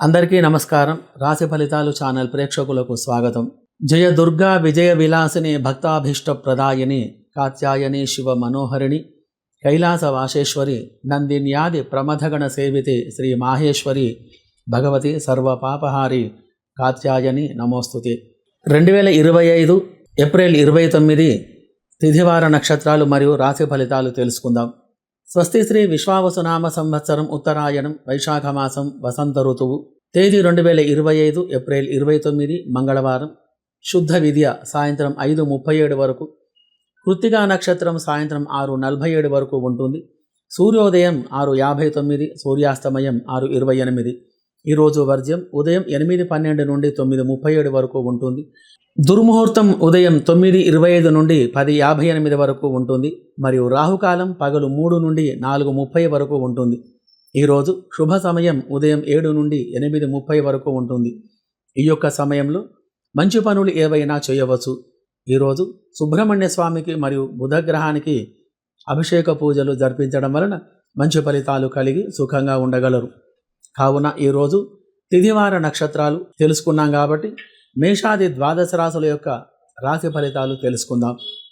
అందరికీ నమస్కారం. రాశి ఫలితాలు ఛానల్ ప్రేక్షకులకు స్వాగతం. జయ దుర్గా విజయ విలాసిని భక్తాభీష్ట ప్రదాయని కాత్యాయని శివ మనోహరిణి కైలాస వాసేశ్వరి నందిన్యాది ప్రమథగణ సేవితి శ్రీ మాహేశ్వరి భగవతి సర్వ పాపహారి కాత్యాయని నమోస్తుతి. రెండు వేల ఇరవై ఐదు ఏప్రిల్ ఇరవై తొమ్మిది తిథివార నక్షత్రాలు మరియు రాశి ఫలితాలు తెలుసుకుందాం. స్వస్తి శ్రీ విశ్వావసునామ సంవత్సరం ఉత్తరాయణం వైశాఖమాసం వసంత ఋతువు తేదీ రెండు వేల ఇరవై ఐదు ఏప్రిల్ ఇరవై తొమ్మిది మంగళవారం. శుద్ధ విద్య సాయంత్రం ఐదు ముప్పై ఏడు వరకు. కృత్తికా నక్షత్రం సాయంత్రం ఆరు నలభై ఏడు వరకు ఉంటుంది. సూర్యోదయం ఆరు యాభై తొమ్మిది సూర్యాస్తమయం ఆరు ఇరవై ఎనిమిది. ఈరోజు వర్జ్యం ఉదయం ఎనిమిది పన్నెండు నుండి తొమ్మిది ముప్పై ఏడు వరకు ఉంటుంది. దుర్ముహూర్తం ఉదయం తొమ్మిది ఇరవై ఐదు నుండి పది యాభై ఎనిమిది వరకు ఉంటుంది. మరియు రాహుకాలం పగలు మూడు నుండి నాలుగు ముప్పై వరకు ఉంటుంది. ఈరోజు శుభ సమయం ఉదయం ఏడు నుండి ఎనిమిది ముప్పై వరకు ఉంటుంది. ఈ యొక్క సమయంలో మంచి పనులు ఏవైనా చేయవచ్చు. ఈరోజు సుబ్రహ్మణ్య స్వామికి మరియు బుధగ్రహానికి అభిషేక పూజలు జరిపించడం వలన మంచి ఫలితాలు కలిగి సుఖంగా ఉండగలరు. కావున ఈరోజు తిథివార నక్షత్రాలు తెలుసుకున్నాం కాబట్టి మేషాది ద్వాదశ రాశుల యొక్క రాశి ఫలితాలు తెలుసుకుందాం.